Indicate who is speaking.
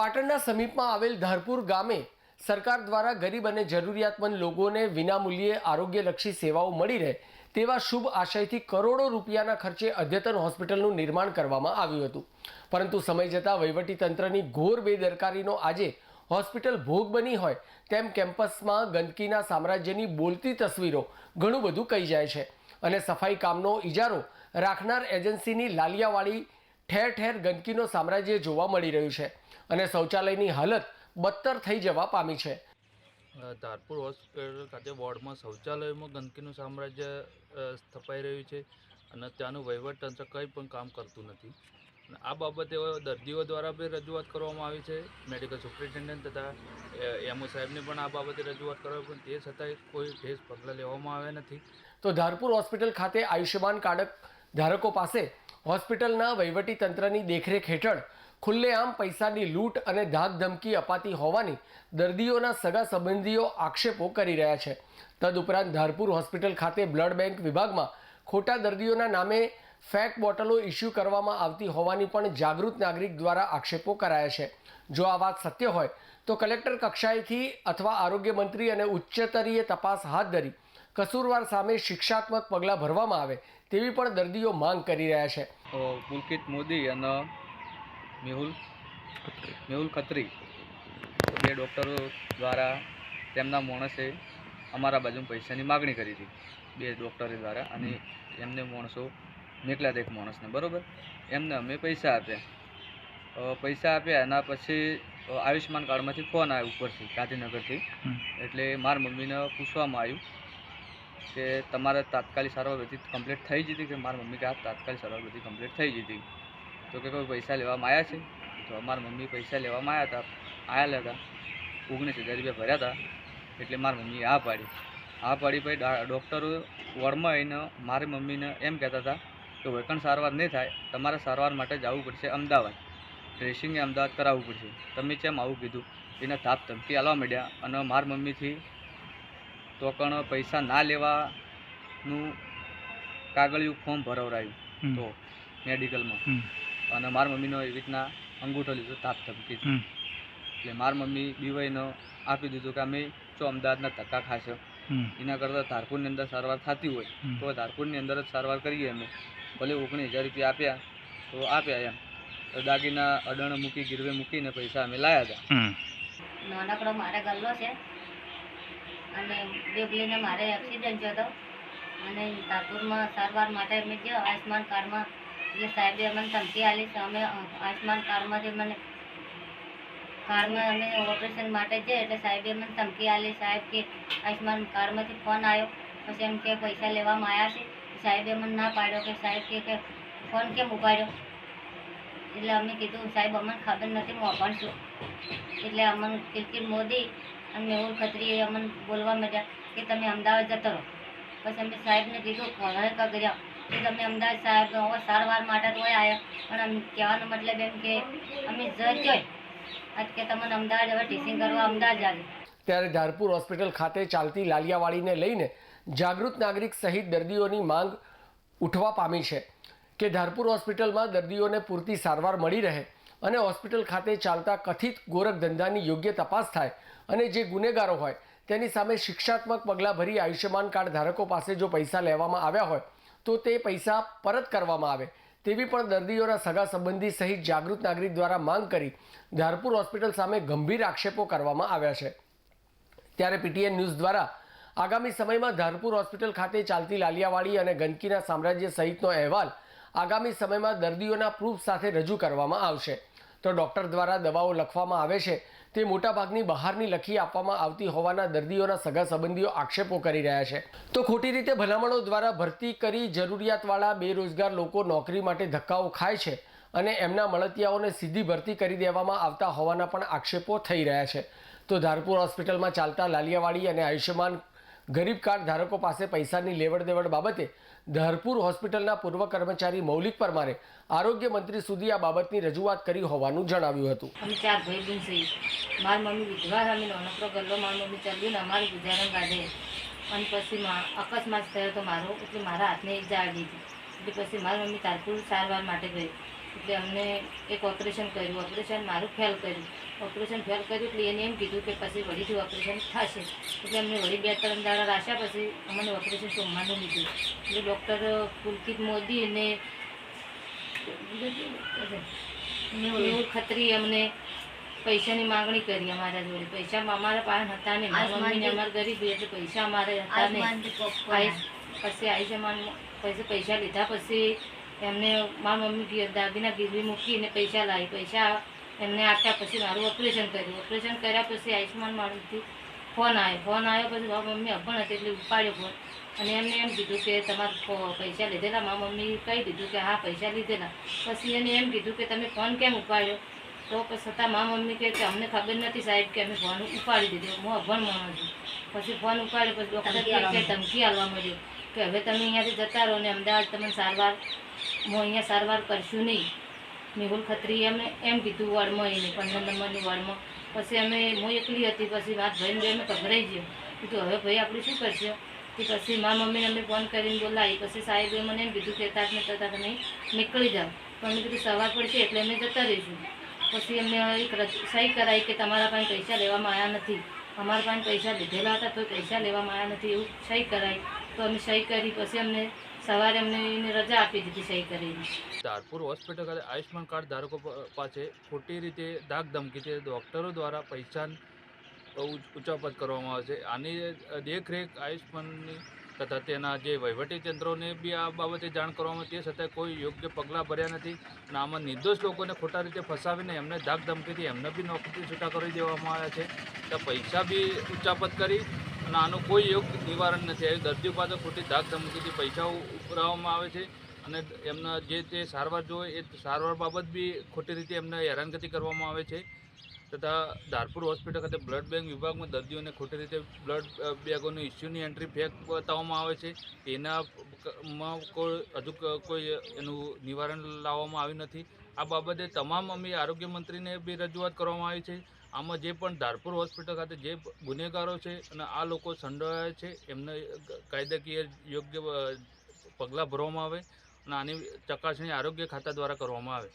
Speaker 1: પાટણના સમીપમાં આવેલ ધારપુર ગામે સરકાર દ્વારા ગરીબ અને જરૂરિયાતમંદ લોકોને વિનામૂલ્યે આરોગ્યલક્ષી સેવાઓ મળી રહે તેવા શુભ આશયથી કરોડો રૂપિયાના ખર્ચે અદ્યતન હોસ્પિટલનું નિર્માણ કરવામાં આવ્યું હતું. પરંતુ સમય જતાં વહીવટીતંત્રની ઘોર બેદરકારીનો આજે હોસ્પિટલ ભોગ બની હોય તેમ કેમ્પસમાં ગંદકીના સામ્રાજ્યની બોલતી તસવીરો ઘણું બધું કહી જાય છે. અને સફાઈ કામનો ઇજારો રાખનાર એજન્સીની લાલિયાવાળી ઠેર ઠેર ગંદકીનો સામ્રાજ્ય જોવા મળી રહ્યું છે અને શૌચાલયની હાલત બદતર થઈ જવા પામી છે.
Speaker 2: ધારપુર હોસ્પિટલ ખાતે વોર્ડમાં શૌચાલયમાં ગંદકીનું સામ્રાજ્ય સ્થપાઈ રહ્યું છે અને ત્યાંનું વહીવટતંત્ર કંઈ પણ કામ કરતું નથી. આ બાબતે દર્દીઓ દ્વારા બી રજૂઆત કરવામાં આવી છે. મેડિકલ સુપ્રિન્ટેન્ડન્ટ તથા એમઓ સાહેબને પણ આ બાબતે રજૂઆત કરવા પણ તે છતાંય કોઈ ઠેસ પગલાં લેવામાં આવ્યા નથી.
Speaker 1: તો ધારપુર હોસ્પિટલ ખાતે આયુષ્યમાન કાર્ડ ધારકો પાસે હોસ્પિટલના વહીવટી તંત્રની દેખરેખ હેઠળ ખુલ્લેઆમ પૈસાની લૂંટ અને ધાક ધમકી અપાતી હોવાની દર્દીઓના સગા સંબંધીઓ આક્ષેપો કરી રહ્યા છે. તદુપરાંત ધારપુર હોસ્પિટલ ખાતે બ્લડ બેંક વિભાગમાં ખોટા દર્દીઓના નામે ફેક બોટલો ઇસ્યુ કરવામાં આવતી હોવાની પણ જાગૃત નાગરિક દ્વારા આક્ષેપો કરાયા છે. જો આ વાત સત્ય હોય, તો કલેક્ટર કક્ષાએથી અથવા આરોગ્ય મંત્રી અને ઉચ્ચતરીય તપાસ હાથ ધરી કસૂરવાર સામે શિક્ષાત્મક પગલાં ભરવામાં આવે તેવી પણ દર્દીઓ માંગ કરી રહ્યા છે.
Speaker 3: પુલકિત મોદી અને મેહુલ મેહુલ ખત્રી. બે ડૉક્ટરો દ્વારા તેમના માણસે અમારા બાજુ પૈસાની માગણી કરી હતી. બે ડૉક્ટરો દ્વારા અને એમને માણસો નીકળ્યા હતા એક માણસને બરાબર? એમને અમે પૈસા આપ્યા. પૈસા આપ્યા એના પછી આયુષ્યમાન કાર્ડમાંથી ફોન આવ્યો ઉપરથી ગાંધીનગરથી. એટલે મારા મમ્મીને પૂછવામાં આવ્યું કે તમારે તાત્કાલિક સારવાર બધી કમ્પ્લીટ થઈ જતી કે મારા મમ્મી કે આ તાત્કાલિક સારવાર બધી કમ્પ્લીટ થઈ જતી? તો કે કોઈ પૈસા લેવામાં આવ્યા છે? તો અમારા મમ્મી પૈસા લેવામાં આવ્યા હતા આવેલા હતા ઓગણીસ હજાર રૂપિયા ભર્યા હતા એટલે મારી મમ્મીએ આ પાડી. આ પાડી પછી ડૉક્ટરો વોર્ડમાં આવીને મારી મમ્મીને એમ કહેતા હતા કે વૈકણ સારવાર નહીં થાય, તમારે સારવાર માટે જવું પડશે અમદાવાદ. ડ્રેસિંગ અમદાવાદ કરાવવું પડશે. તમે કેમ આવું કીધું, એને તાપ ધમકી આલવા માંડ્યા અને મારી મમ્મીથી તો પણ પૈસા ના લેવાનું કાગળિયું ફોર્મ ભરવરાયું તો મેડિકલમાં અને મારા મમ્મીનો એવી રીતના અંગૂઠો લીધો તાપ ધમકી એટલે મારી મમ્મી બીવાયનો આપી દીધું કે અમે જો અમદાવાદના ધક્કા ખાશો. એના કરતાં ધારપુરની અંદર સારવાર થતી હોય તો ધારપુરની અંદર જ સારવાર કરીએ અમે. ભલે ઓગણીસ હજાર રૂપિયા આપ્યા તો આપ્યા એમ. તો દાગીના અડણ મૂકી ગીરવે મૂકીને પૈસા અમે લાયા હતા.
Speaker 4: નાનકડો મારે ગલ્લો છે. અને દેવલીને મારે એક્સિડન્ટ થયો હતો. અને તાપુરમાં સારવાર માટે અમે જે આયુષ્માન કાર્ડમાં એટલે સાહેબે અમને ધમકી આપી છે, અમે આયુષ્માન કાર્ડમાંથી મને કાર્ડમાં અમે ઓપરેશન માટે છે એટલે સાહેબે અમને ધમકી આપી. સાહેબ કે આયુષ્માન કાર્ડમાંથી ફોન આવ્યો. પછી એમ કે પૈસા લેવામાં આવ્યા છે. સાહેબે અમને ના પાડ્યો કે, સાહેબ કે કે ફોન કેમ ઉપાડ્યો? એટલે અમે કીધું, સાહેબ, અમને ખબર નથી, હું છું. એટલે અમને કિલકિલ મોદી અને મેહુલ ખત્રીએ, અમને બોલવા માંડ્યા કે તમે અમદાવાદ જતા રહો. પછી અમે સાહેબને કીધું ઘરે કર્યા કે તમે અમદાવાદ સાહેબ, હવે સારવાર માટે તો આવ્યા પણ અમે કહેવાનો મતલબ એમ કે અમે જઈ આજ કે તમને અમદાવાદ, હવે ટીસિંગ કરવા અમદાવાદ જાવી.
Speaker 1: ત્યારે ધારપુર હોસ્પિટલ ખાતે ચાલતી લાલિયાવાડીને લઈને જાગૃત નાગરિક સહિત દર્દીઓની માંગ ઉઠવા પામી છે કે ધારપુર હોસ્પિટલમાં દર્દીઓને પૂરતી સારવાર મળી રહે. અને હોસ્પિટલ ખાતે ચાલતા કથિત ગોરખ ધંધાની યોગ્ય તપાસ થાય અને જે ગુનેગારો હોય, તેની સામે શિક્ષાત્મક પગલાં ભરી આયુષ્યમાન કાર્ડ ધારકો પાસે જો પૈસા લેવામાં આવ્યા હોય, તો તે પૈસા પરત કરવામાં આવે તેવી પણ દર્દીઓના સગા સંબંધી સહિત જાગૃત નાગરિક દ્વારા માંગ કરી ધારપુર હોસ્પિટલ સામે ગંભીર આક્ષેપો કરવામાં આવ્યા છે. ત્યારે પીટીએન ન્યૂઝ દ્વારા આગામી સમયમાં ધારપુર હોસ્પિટલ ખાતે ચાલતી લાલિયાવાડી અને ગંદકીના સામ્રાજ્ય સહિતનો અહેવાલ આગામી સમયમાં દર્દીઓના પ્રૂફ સાથે રજૂ કરવામાં આવશે. તો ડૉક્ટર દ્વારા દવાઓ લખવામાં આવે છે. તે મોટાભાગની બહારની લખી આપવામાં આવતી હોવાના દર્દીઓના સગા સંબંધીઓ આક્ષેપો કરી રહ્યા છે. તો ખોટી રીતે ભલામણો દ્વારા ભરતી કરી જરૂરિયાતવાળા બેરોજગાર લોકો નોકરી માટે ધક્કાઓ ખાય છે અને એમના મળતિયાઓને સીધી ભરતી કરી દેવામાં આવતા હોવાના પણ આક્ષેપો થઈ રહ્યા છે. તો ધારપુર હોસ્પિટલમાં ચાલતા લાલિયાવાડી અને આયુષ્યમાન ગરીબ કાર્ડ ધારકો પાસે પૈસાની લેવડ દેવડ બાબતે ધારપુર હોસ્પિટલના પૂર્વ કર્મચારી મૌલિક પરમારે આરોગ્ય મંત્રી સુધી આ બાબતની રજૂઆત કરી હોવાનું જણાવ્યું હતું.
Speaker 4: અમે ચાર ભાઈ બહેન છીએ. મારી મમ્મી વિધવા છે, અમે નાનકડો ગલ્લો મારી મમ્મી ચલાવીને અમારું ગુજારણ કાઢે અને પછી અકસ્માત થયો તો મારો એટલે મારા હાથને એક જાળ દીધી એટલે પછી મારી મમ્મી તારપુર સારવાર માટે ગઈ. એટલે અમને એક ઓપરેશન કર્યું. ઓપરેશન મારું ફેલ કર્યું. ઓપરેશન ફેલ કર્યું એટલે એને એમ કીધું કે પછી વળીથી ઓપરેશન થશે. એટલે અમને વળી બે ત્રણ દાડા રાખ્યા પછી અમને ઓપરેશન સોમવારનું લીધું. એટલે ડૉક્ટર પુલકિત મોદી અને મેહુલ ખત્રી અમને પૈસાની માંગણી કરી અમારા જોડે. પૈસા અમારા પાસે હતા નહીં. મમ્મીને અમારે ગરીબ એટલે પૈસા અમારે હતા નહીં. પછી પછી આયુષ્યમાન પછી પૈસા લીધા પછી એમને મારા મમ્મી દાદીના ગીરવી મૂકીને પૈસા લાવી પૈસા એમને આપ્યા પછી મારું ઓપરેશન કર્યું. ઓપરેશન કર્યા પછી આયુષ્યમાન મારુંથી ફોન આવ્યો ફોન આવ્યો પછી મારા મમ્મી અભણ હતી એટલે ઉપાડ્યો ફોન. અને એમને એમ કીધું કે તમારે પૈસા લીધેલા. મારા મમ્મી કહી દીધું કે હા પૈસા લીધેલા. પછી એને એમ કીધું કે તમે ફોન કેમ ઉપાડ્યો? તો પછી છતાં મારા મમ્મી કહે કે અમને ખબર નથી સાહેબ કે અમે ફોન ઉપાડી દીધો. હું અભણ માણસ છું. પછી ફોન ઉપાડ્યો પછી ડૉક્ટર કે ધમકી આવવા મળ્યો કે હવે તમે અહીંયાથી જતા રહો ને અમદાવાદ તમને સારવાર હું અહીંયા સારવાર કરશું નહીં. મેહુલ ખત્રીએ અમે એમ કીધું વોર્ડમાં એને પંદર નંબરની વોર્ડમાં પછી અમે, હું એકલી હતી, પછી વાત ભાઈને બે અમે ગભરાઈ ગયો. કીધું, હવે ભાઈ આપણે શું કરશું? કે પછી મારા મમ્મીને અમે ફોન કરીને બોલાવી. પછી સાહેબે મને એમ કીધું કે તાક ને તતા તમે નીકળી જાઓ. પણ અમે કીધું, સવાર પડશે એટલે અમે જતા રહીશું. પછી એમને એક સહી કરાવી કે તમારા પાસે પૈસા લેવામાં આવ્યા નથી. અમારા પાસે પૈસા લીધેલા હતા, તો પૈસા લેવામાં આવ્યા નથી એવું સહી કરાવી તો અમે સહી કરી, પછી અમને સવારે અમને રજા આપી દીધી સહી કરીને.
Speaker 2: ધારપુર હોસ્પિટલ ખાતે આયુષ્યમાન કાર્ડ ધારકો પાસે ખોટી રીતે ધાક ધમકીથી ડૉક્ટરો દ્વારા પૈસા ઉચાપત કરવામાં આવે છે. આની દેખરેખ આયુષ્યમાનની તથા તેના જે વહીવટી તંત્રોને બી આ બાબતે જાણ કરવામાં તે છતાં કોઈ યોગ્ય પગલાં ભર્યા નથી. અને આમાં નિર્દોષ લોકોને ખોટા રીતે ફસાવીને એમને ધાક ધમકીથી એમને બી નોકરીથી છૂટા કરી દેવામાં આવ્યા છે. તો પૈસા બી ઉચાપત કરી અને આનું કોઈ યોગ્ય નિવારણ નથી. આવ્યું દર્દીઓ પાસે ખોટી ધાક ધમકીથી પૈસા ઉપરાવવામાં આવે છે અને એમના જે તે સારવાર જોઈએ એ સારવાર બાબત બી ખોટી રીતે એમને હેરાનગતિ કરવામાં આવે છે. તથા ધારપુર હોસ્પિટલ ખાતે બ્લડ બેંક વિભાગમાં દર્દીઓને ખોટી રીતે બ્લડ બેગોની ઇસ્યુની એન્ટ્રી ફેક બતાવવામાં આવે છે. એનામાં કોઈ હજુ કોઈ એનું નિવારણ લાવવામાં આવ્યું નથી. આ બાબતે તમામ અમે આરોગ્ય મંત્રીને બી રજૂઆત કરવામાં આવી છે. આમાં જે પણ ધારપુર હોસ્પિટલ ખાતે જે ગુનેગારો છે અને આ લોકો સંડોવાયા છે, એમને કાયદાકીય યોગ્ય પગલાં ભરવામાં આવે અને આની ચકાસણી આરોગ્ય ખાતા દ્વારા કરવામાં આવે.